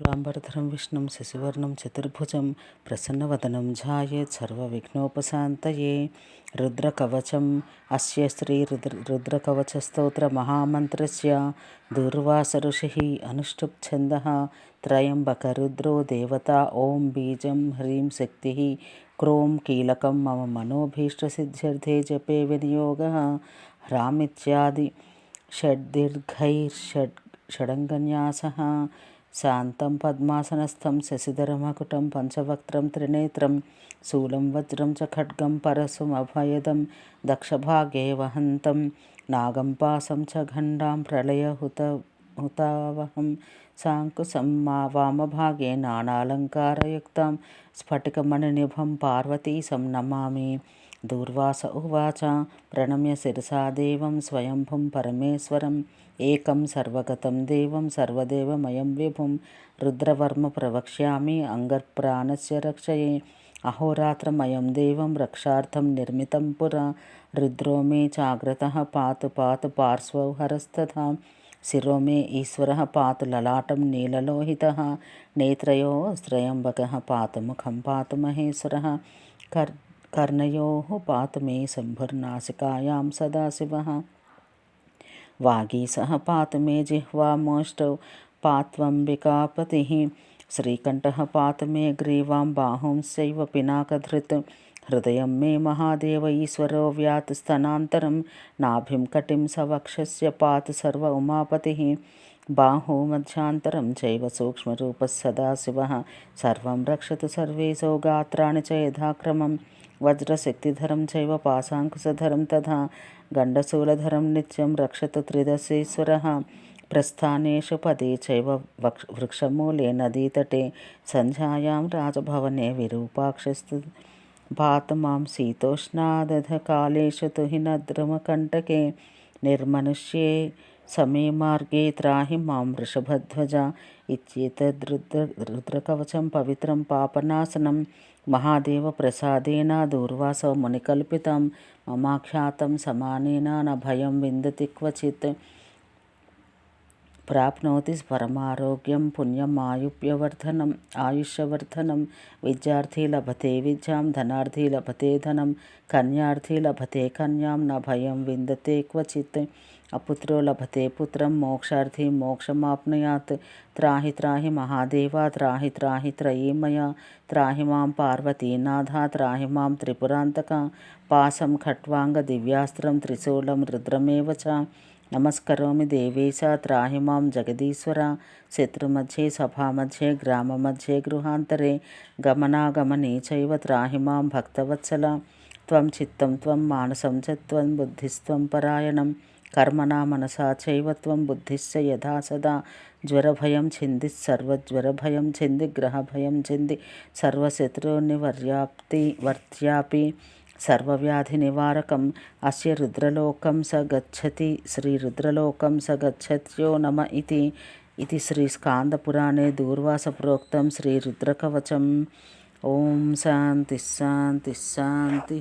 शुक्लाम्बरधरं, विष्णुं, शशिवर्णं, चतुर्भुजं, प्रसन्नवदनं झायेत् सर्वविघ्नोपशान्तये रुद्रकवचम् अस्य श्रीरुद्र रुद्रकवचस्तोत्रमहामन्त्रस्य दुर्वासऋषिः अनुष्टुप् छन्दः त्रयम्बकरुद्रो देवता, ॐ बीजं ह्रीं शक्ति क्रोम कीलक मम मनोभीष्टसिद्ध्यर्थे जपे विनियोग ह्रामित्यादि षड्दीर्घैर्षड् षडङ्गन्यासः శాంతం పద్మాసనస్థం శశిధరమకుటం పంచవక్త్రం త్రినేత్రం శూలం వజ్రం చ ఖడ్గం పరశుమభయదం దక్షభాగే వహంతం నాగం పాసం చ ఖండాం ప్రళయహుత హుతావహం శాంకుశం మా వామభాగే నానాలంకారయుక్తాం స్ఫటికమణినిభం పార్వతీశం నమామి దూర్వాస ఉవాచ. ప్రణమ్య శిరసా దేవం స్వయంభుం పరమేశ్వరం. ఏకం సర్వగతం దేవం సర్వదేవమయం విభుం. రుద్రవర్మ ప్రవక్ష్యామి అంగర్ప్రాణస్య రక్షయే. అహోరాత్రమయం దేవం రక్షార్థం నిర్మితం పురా. రుద్రో మే చాగ్రతः పాతు పాతు పార్శ్వౌ హరస్తథా. శిరో మే ఈశ్వరः పాతు లలాటం నీలలోహితः. నేత్రయోస్త్రయంబకः పాతు ముఖం పాతు మహేశ్వరः. కర్ कर्णयो पात मे शंभुर्नाशिकायां सदाशिव वागी सह पात मे जिह्वा मोष्ट जिह्वामोष्टौ श्रीकंठ पात मे ग्रीवां, बाहुं सैव पिनाकधृत। హృదయం మే మహాదేవ ఈశ్వరో వ్యాతు స్తనాంతరం నాభిం కటిం సవక్షస్య పాతు సర్వ ఉమాపతి బాహు మధ్యాంతరం చైవ సూక్ష్మరూప సదాశివ సర్వం రక్షతు సర్వేశో గాత్రాణి చ యథాక్రమం వజ్రశక్తిధరం చైవ పాశాంకుశధరం తథా గండశూలధరం నిత్యం రక్షతు త్రిదశీశ్వర ప్రస్థానేషు పదే చైవ వృక్షమూలే నదీతటే సంధ్యాయాం రాజభవనే విరూపాక్షస్తు భాతు మాం శీతోష్ణాదధకాలేషు తుహినద్రుమకంటకే నిర్మనుష్యే సమే మార్గే త్రాహి మాం వృషభధ్వజ ఇచ్చేతద్రుద్ర రుద్రకవచం పవిత్రం పాపనాశనం మహాదేవ ప్రసాదేన దూర్వాస మునికల్పితం మమాఖ్యాతం సమానేన న భయం విందతి प्राप्नोति परमारोग्यं पुण्यमायुप्यवर्धनम् आयुष्यवर्धनं विद्यार्थी लभते विद्यां, धनार्थी लभते धनं, कन्यार्थी लभते कन्यां, न भयं विन्दते क्वचित्। अपुत्रो लभते पुत्रं, मोक्षार्थी मोक्षमाप्नुयात्। त्राहि त्राहि महादेवा, त्राहि त्राहि त्रयीमया। त्राहि माँ पार्वतीनाथा, त्राहि माँ त्रिपुरान्तका। पाशं खट्वाङ्गदिव्यास्त्रं, त्रिशूलं, रुद्रमेव च। నమస్కరోమి దేవేశ త్రాహి మాం జగదీశ్వర శత్రుమధ్యే సభామధ్యే గ్రామమధ్యే గృహాంతరే గమనాగమనే చైవ త్రాహి మాం భక్తవత్సల. త్వం చిత్తం త్వం మానసం చత్వం బుద్ధిస్త్వం పరాయణం. కర్మణా మనసా చైవత్వం బుద్ధిశ్చ యథా సదా. జ్వరభయం చెంది సర్వజ్వరభయం చెంది గ్రహభయం చెంది చింది సర్వశత్రునివర్యాప్తి వర్త్యాపి. సర్వవ్యాధి నివారకం అస్య రుద్రలోకం స గచ్చతి. శ్రీ రుద్రలోకం స గచ్చత్యో నమ ఇది ఇది శ్రీ స్కాందపురాణే దూర్వాస ప్రోక్తం శ్రీ రుద్రకవచం. ఓం శాంతి శాంతి శాంతి.